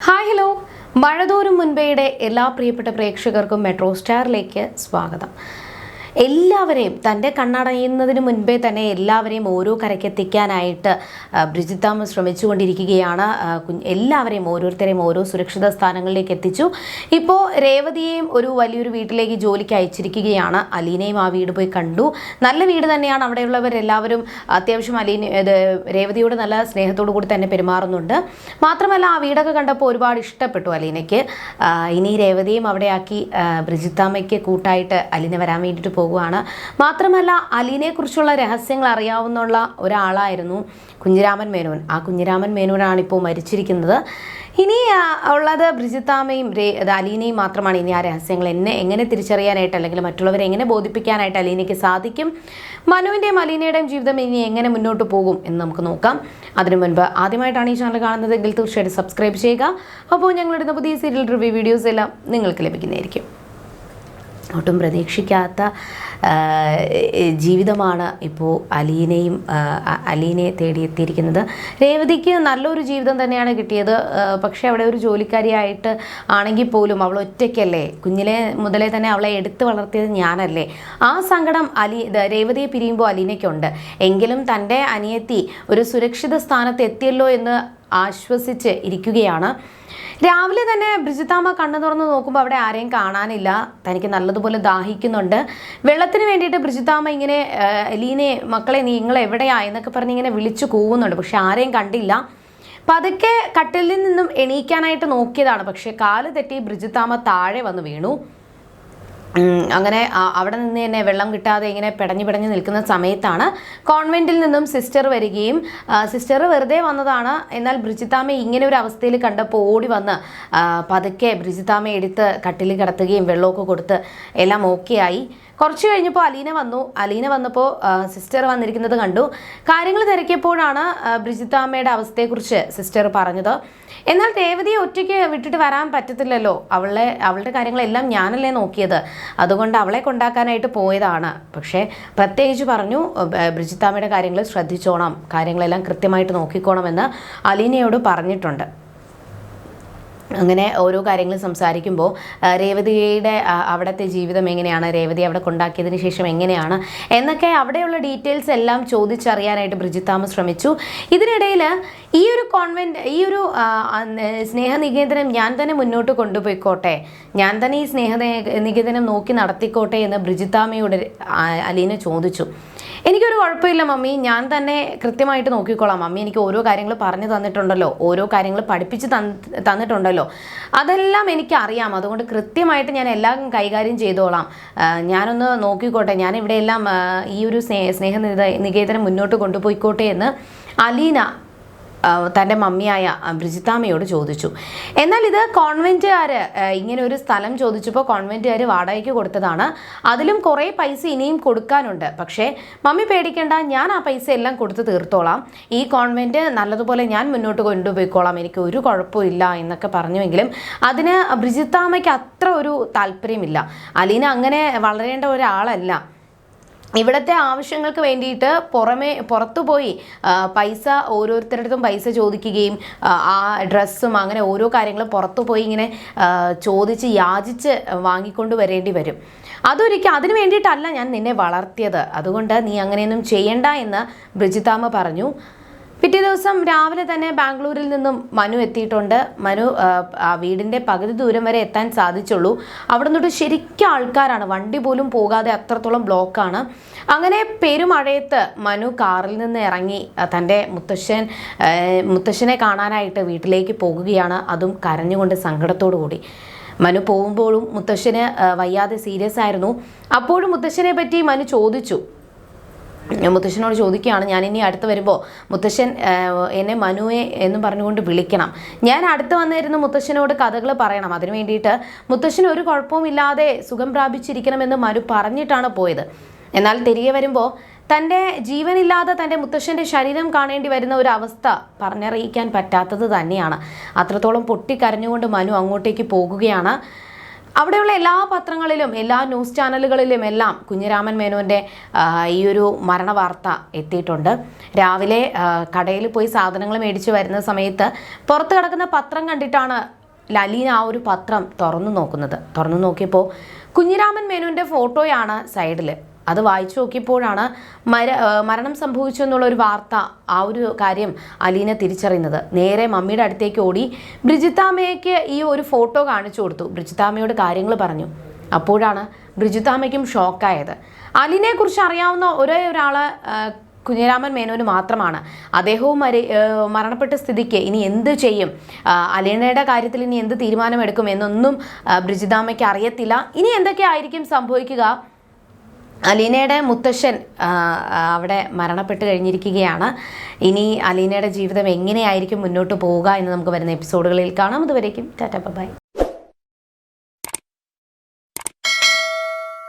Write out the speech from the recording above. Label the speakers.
Speaker 1: Hi hello മഴതോരും മുൻപേയുടെ എല്ലാ പ്രിയപ്പെട്ട പ്രേക്ഷകർക്കും മെട്രോ സ്റ്റാറിലേക്ക് സ്വാഗതം. എല്ലാവരെയും തന്റെ കണ്ണടയുന്നതിന് മുൻപേ തന്നെ എല്ലാവരെയും ഓരോ കരയ്ക്കെത്തിക്കാനായിട്ട് ബ്രിജിത്താമ ശ്രമിച്ചുകൊണ്ടിരിക്കുകയാണ്. എല്ലാവരെയും ഓരോരുത്തരെയും ഓരോ സുരക്ഷിത സ്ഥാനങ്ങളിലേക്ക് എത്തിച്ചു. ഇപ്പോൾ രേവതിയെയും ഒരു വലിയൊരു വീട്ടിലേക്ക് ജോലിക്ക് അയച്ചിരിക്കുകയാണ്. അലീനയും ആ വീട് പോയി കണ്ടു. നല്ല വീട് തന്നെയാണ് അവിടെയുള്ളവരെല്ലാവരും അത്യാവശ്യം അലീന രേവതിയോട് നല്ല സ്നേഹത്തോടു കൂടി തന്നെ പെരുമാറുന്നുണ്ട്. മാത്രമല്ല ആ വീടൊക്കെ കണ്ടപ്പോൾ ഒരുപാട് ഇഷ്ടപ്പെട്ടു അലീനയ്ക്ക്. ഇനി രേവതിയും അവിടെയാക്കി ബ്രിജിത്താമയ്ക്ക് കൂട്ടായിട്ട് അലീന വരാൻ വേണ്ടിയിട്ട് പോകുവാണ്. മാത്രമല്ല അലീനെക്കുറിച്ചുള്ള രഹസ്യങ്ങൾ അറിയാവുന്ന ഒരാളായിരുന്നു കുഞ്ഞിരാമൻ മേനോൻ. ആ കുഞ്ഞിരാമൻ മേനോനാണ് ഇപ്പോൾ മരിച്ചിരിക്കുന്നത്. ഇനി ഉള്ളത് ബ്രിജിത്താമയും രേ അലീനയും മാത്രമാണ്. ഇനി ആ രഹസ്യങ്ങൾ എന്നെ എങ്ങനെ തിരിച്ചറിയാനായിട്ട് അല്ലെങ്കിൽ മറ്റുള്ളവരെ എങ്ങനെ ബോധിപ്പിക്കാനായിട്ട് അലീനയ്ക്ക് സാധിക്കും? മനുവിന്റെയും അലീനയുടെയും ജീവിതം ഇനി എങ്ങനെ മുന്നോട്ട് പോകും എന്ന് നമുക്ക് നോക്കാം. അതിനു മുൻപ് ആദ്യമായിട്ടാണ് ഈ ചാനൽ കാണുന്നതെങ്കിൽ തീർച്ചയായിട്ടും സബ്സ്ക്രൈബ് ചെയ്യുക. അപ്പോൾ ഞങ്ങളിടുന്ന പുതിയ സീരിയൽ റിവ്യൂ വീഡിയോസ് എല്ലാം നിങ്ങൾക്ക് ലഭിക്കുന്നതായിരിക്കും. ഒട്ടും പ്രതീക്ഷിക്കാത്ത ജീവിതമാണ് ഇപ്പോൾ അലീനയും അലീനെ തേടിയെത്തിയിരിക്കുന്നത് രേവതിക്ക് നല്ലൊരു ജീവിതം തന്നെയാണ് കിട്ടിയത്. പക്ഷേ അവിടെ ഒരു ജോലിക്കാരിയായിട്ട് ആണെങ്കിൽ പോലും അവൾ ഒറ്റയ്ക്കല്ലേ? കുഞ്ഞിലെ മുതലേ തന്നെ അവളെ എടുത്തു വളർത്തിയത് ഞാനല്ലേ? ആ സങ്കടം അലി രേവതിയെ പിരിയുമ്പോൾ അലീനയ്ക്കുണ്ട്. എങ്കിലും തന്റെ അനിയത്തി ഒരു സുരക്ഷിത സ്ഥാനത്ത് എത്തിയല്ലോ എന്ന് ആശ്വസിച്ച് ഇരിക്കുകയാണ്. രാവിലെ തന്നെ ബ്രിജിത്താമ്മ കണ്ണു തുറന്ന് നോക്കുമ്പോൾ അവിടെ ആരെയും കാണാനില്ല. തനിക്ക് നല്ലതുപോലെ ദാഹിക്കുന്നുണ്ട്. വെള്ളത്തിന് വേണ്ടിയിട്ട് ബ്രിജിത്താമ്മ ഇങ്ങനെ എലീനെ മക്കളെ നിങ്ങൾ എവിടെയാ എന്നൊക്കെ പറഞ്ഞ് ഇങ്ങനെ വിളിച്ചു കൂവുന്നുണ്ട്. പക്ഷെ ആരെയും കണ്ടില്ല. പതുക്കെ കട്ടിലിൽ നിന്നും എണീക്കാനായിട്ട് നോക്കിയതാണ്. പക്ഷേ കാൽ തെറ്റി ബ്രിജിത്താമ്മ താഴെ വന്ന് വീണു. അങ്ങനെ അവിടെ നിന്ന് തന്നെ വെള്ളം കിട്ടാതെ ഇങ്ങനെ പിടഞ്ഞു പിടഞ്ഞു നിൽക്കുന്ന സമയത്താണ് കോൺവെന്റിൽ നിന്നും സിസ്റ്റർ വരികയും സിസ്റ്റർ വെറുതെ വന്നതാണ്. എന്നാൽ ബ്രിജിത്താമ്മ ഇങ്ങനെ ഒരു അവസ്ഥയിൽ കണ്ടപ്പോൾ ഓടി വന്ന് പതുക്കെ ബ്രിജിത്താമ്മ എടുത്ത് കട്ടിൽ കിടത്തുകയും വെള്ളമൊക്കെ കൊടുത്ത് എല്ലാം ഓക്കെ ആയി. കുറച്ച് കഴിഞ്ഞപ്പോൾ അലീന വന്നു. അലീന വന്നപ്പോൾ സിസ്റ്റർ വന്നിരിക്കുന്നത് കണ്ടു. കാര്യങ്ങൾ തിരക്കിയപ്പോഴാണ് ബ്രിജിത്താമ്മയുടെ അവസ്ഥയെക്കുറിച്ച് സിസ്റ്റർ പറഞ്ഞത്. എന്നാൽ രേവതിയെ ഒറ്റയ്ക്ക് വിട്ടിട്ട് വരാൻ പറ്റത്തില്ലല്ലോ. അവളെ അവളുടെ കാര്യങ്ങളെല്ലാം ഞാനല്ലേ നോക്കിയത്. അതുകൊണ്ട് അവളെ കൊണ്ടാക്കാനായിട്ട് പോയതാണ്. പക്ഷേ പ്രത്യേകിച്ച് പറഞ്ഞു ബ്രിജിത്താമ്മയുടെ കാര്യങ്ങൾ ശ്രദ്ധിച്ചോണം. കാര്യങ്ങളെല്ലാം കൃത്യമായിട്ട് നോക്കിക്കോണമെന്ന് അലീനയോട് പറഞ്ഞിട്ടുണ്ട്. അങ്ങനെ ഓരോ കാര്യങ്ങൾ സംസാരിക്കുമ്പോൾ രേവതിയുടെ അവിടുത്തെ ജീവിതം എങ്ങനെയാണ് രേവതി അവിടെ കൊണ്ടാക്കിയതിന് ശേഷം എങ്ങനെയാണ് എന്നൊക്കെ അവിടെയുള്ള ഡീറ്റെയിൽസ് എല്ലാം ചോദിച്ചറിയാനായിട്ട് ബ്രിജിത്താമ ശ്രമിച്ചു. ഇതിനിടയിൽ ഈ ഒരു കോൺവെന്റ് ഈ ഒരു സ്നേഹനികേതനം ഞാൻ തന്നെ മുന്നോട്ട് കൊണ്ടുപോയിക്കോട്ടെ ഞാൻ തന്നെ ഈ സ്നേഹ നികേതനം നോക്കി നടത്തിക്കോട്ടെ എന്ന് ബ്രിജിത്താമയോട് അലീന ചോദിച്ചു. എനിക്കൊരു കുഴപ്പമില്ല മമ്മി. ഞാൻ തന്നെ കൃത്യമായിട്ട് നോക്കിക്കോളാം മമ്മി. എനിക്ക് ഓരോ കാര്യങ്ങൾ പറഞ്ഞു തന്നിട്ടുണ്ടല്ലോ. ഓരോ കാര്യങ്ങൾ പഠിപ്പിച്ച് തന്നിട്ടുണ്ടല്ലോ. അതെല്ലാം എനിക്കറിയാം. അതുകൊണ്ട് കൃത്യമായിട്ട് ഞാൻ എല്ലാം കൈകാര്യം ചെയ്തോളാം. ഞാനൊന്ന് നോക്കിക്കോട്ടെ. ഞാൻ ഇവിടെയെല്ലാം ഈ ഒരു സ്നേ സ്നേഹ നിത- നികേതനം മുന്നോട്ട് കൊണ്ടുപോയിക്കോട്ടെ എന്ന് അലീന തന്റെ മമ്മിയായ ബ്രിജിത്താമ്മയോട് ചോദിച്ചു. എന്നാൽ ഇത് കോൺവെന്റുകാർ ഇങ്ങനെ ഒരു സ്ഥലം ചോദിച്ചപ്പോൾ കോൺവെന്റുകാർ വാടകയ്ക്ക് കൊടുത്തതാണ്. അതിലും കുറേ പൈസ ഇനിയും കൊടുക്കാനുണ്ട്. പക്ഷേ മമ്മി പേടിക്കേണ്ട ഞാൻ ആ പൈസ എല്ലാം കൊടുത്ത് തീർത്തോളാം. ഈ കോൺവെന്റ് നല്ലതുപോലെ ഞാൻ മുന്നോട്ട് കൊണ്ടുപോയിക്കോളാം. എനിക്ക് ഒരു കുഴപ്പമില്ല എന്നൊക്കെ പറഞ്ഞുവെങ്കിലും അതിന് ബ്രിജിത്താമ്മയ്ക്ക് അത്ര ഒരു താല്പര്യമില്ല. അലീന അങ്ങനെ വളരേണ്ട ഒരാളല്ല. ഇവിടുത്തെ ആവശ്യങ്ങൾക്ക് വേണ്ടിയിട്ട് പുറമേ പുറത്തു പോയി പൈസ ഓരോരുത്തരുടെ പൈസ ചോദിക്കുകയും ആ, ആ ഡ്രസ്സും അങ്ങനെ ഓരോ കാര്യങ്ങളും പുറത്തു പോയി ഇങ്ങനെ ചോദിച്ച് യാചിച്ച് വാങ്ങിക്കൊണ്ട് വരേണ്ടി വരും. അതൊരിക്കലും അതിന് വേണ്ടിയിട്ടല്ല ഞാൻ നിന്നെ വളർത്തിയത്. അതുകൊണ്ട് നീ അങ്ങനെയൊന്നും ചെയ്യണ്ട എന്ന് ബ്രിജിതാമ്മ പറഞ്ഞു. പിറ്റേ ദിവസം രാവിലെ തന്നെ ബാംഗ്ലൂരിൽ നിന്നും മനു എത്തിയിട്ടുണ്ട്. മനു ആ, വീടിന്റെ പകുതി ദൂരം വരെ എത്താൻ സാധിച്ചുള്ളൂ. അവിടെ നിന്നിട്ട് ശരിക്കും ആൾക്കാരാണ്. വണ്ടി പോലും പോകാതെ അത്രത്തോളം ബ്ലോക്കാണ്. അങ്ങനെ പെരുമഴയത്ത് മനു കാറിൽ നിന്ന് ഇറങ്ങി തന്റെ മുത്തശ്ശൻ മുത്തശ്ശനെ കാണാനായിട്ട് വീട്ടിലേക്ക് പോകുകയാണ്. അതും കരഞ്ഞുകൊണ്ട് സങ്കടത്തോടു കൂടി മനു പോകുമ്പോഴും മുത്തശ്ശന് വയ്യാതെ സീരിയസ് ആയിരുന്നു. അപ്പോഴും മുത്തശ്ശനെ പറ്റി മനു ചോദിച്ചു. മുത്തശ്ശനോട് ചോദിക്കുകയാണ് ഞാൻ ഇനി അടുത്ത് വരുമ്പോൾ മുത്തശ്ശൻ എന്നെ മനുവെ എന്ന് പറഞ്ഞുകൊണ്ട് വിളിക്കണം. ഞാൻ അടുത്ത് വന്നിരുന്ന് മുത്തശ്ശനോട് കഥകൾ പറയണം. അതിനു വേണ്ടിയിട്ട് മുത്തശ്ശൻ ഒരു കുഴപ്പവുമില്ലാതെ സുഖം പ്രാപിച്ചിരിക്കണമെന്ന് മനു പറഞ്ഞിട്ടാണ് പോയത്. എന്നാൽ തിരികെ വരുമ്പോൾ തന്റെ ജീവനില്ലാതെ തന്റെ മുത്തശ്ശന്റെ ശരീരം കാണേണ്ടി വരുന്ന ഒരു അവസ്ഥ പറഞ്ഞറിയിക്കാൻ പറ്റാത്തത് തന്നെയാണ്. അത്രത്തോളം പൊട്ടിക്കരഞ്ഞുകൊണ്ട് മനു അങ്ങോട്ടേക്ക് പോകുകയാണ്. അവിടെയുള്ള എല്ലാ പത്രങ്ങളിലും എല്ലാ ന്യൂസ് ചാനലുകളിലും എല്ലാം കുഞ്ഞിരാമൻ മേനോന്റെ ഈ ഒരു മരണ വാർത്ത എത്തിയിട്ടുണ്ട്. രാവിലെ കടയിൽ പോയി സാധനങ്ങൾ മേടിച്ച് വരുന്ന സമയത്ത് പുറത്ത് കിടക്കുന്ന പത്രം കണ്ടിട്ടാണ് ലലീന ആ ഒരു പത്രം തുറന്നു നോക്കുന്നത്. തുറന്നു നോക്കിയപ്പോൾ കുഞ്ഞിരാമൻ മേനോന്റെ ഫോട്ടോയാണ് സൈഡിൽ അത് വായിച്ചു നോക്കിയപ്പോഴാണ് മര മരണം സംഭവിച്ചു എന്നുള്ള ഒരു വാർത്ത ആ ഒരു കാര്യം അലീന തിരിച്ചറിയുന്നത്. നേരെ മമ്മിയുടെ അടുത്തേക്ക് ഓടി ബ്രിജിത്താമ്മയ്ക്ക് ഈ ഒരു ഫോട്ടോ കാണിച്ചു കൊടുത്തു. ബ്രിജിത്താമ്മയോട് കാര്യങ്ങൾ പറഞ്ഞു. അപ്പോഴാണ് ബ്രിജിത്താമ്മയ്ക്കും ഷോക്കായത്. അലീനയെ കുറിച്ച് അറിയാവുന്ന ഒരേ ഒരാൾ കുഞ്ഞിരാമൻ മേനോന് മാത്രമാണ്. അദ്ദേഹവും മരി മരണപ്പെട്ട സ്ഥിതിക്ക് ഇനി എന്ത് ചെയ്യും? അലീനയുടെ കാര്യത്തിൽ ഇനി എന്ത് തീരുമാനമെടുക്കും എന്നൊന്നും ബ്രിജിതാമ്മയ്ക്ക് അറിയത്തില്ല. ഇനി എന്തൊക്കെയായിരിക്കും സംഭവിക്കുക? അലീനയുടെ മുത്തശ്ശൻ അവിടെ മരണപ്പെട്ട് കഴിഞ്ഞിരിക്കുകയാണ്. ഇനി അലീനയുടെ ജീവിതം എങ്ങനെയായിരിക്കും മുന്നോട്ട് പോവുക എന്ന് നമുക്ക് വരുന്ന എപ്പിസോഡുകളിൽ കാണാം. അതുവരേക്കും ടാറ്റ ബൈ.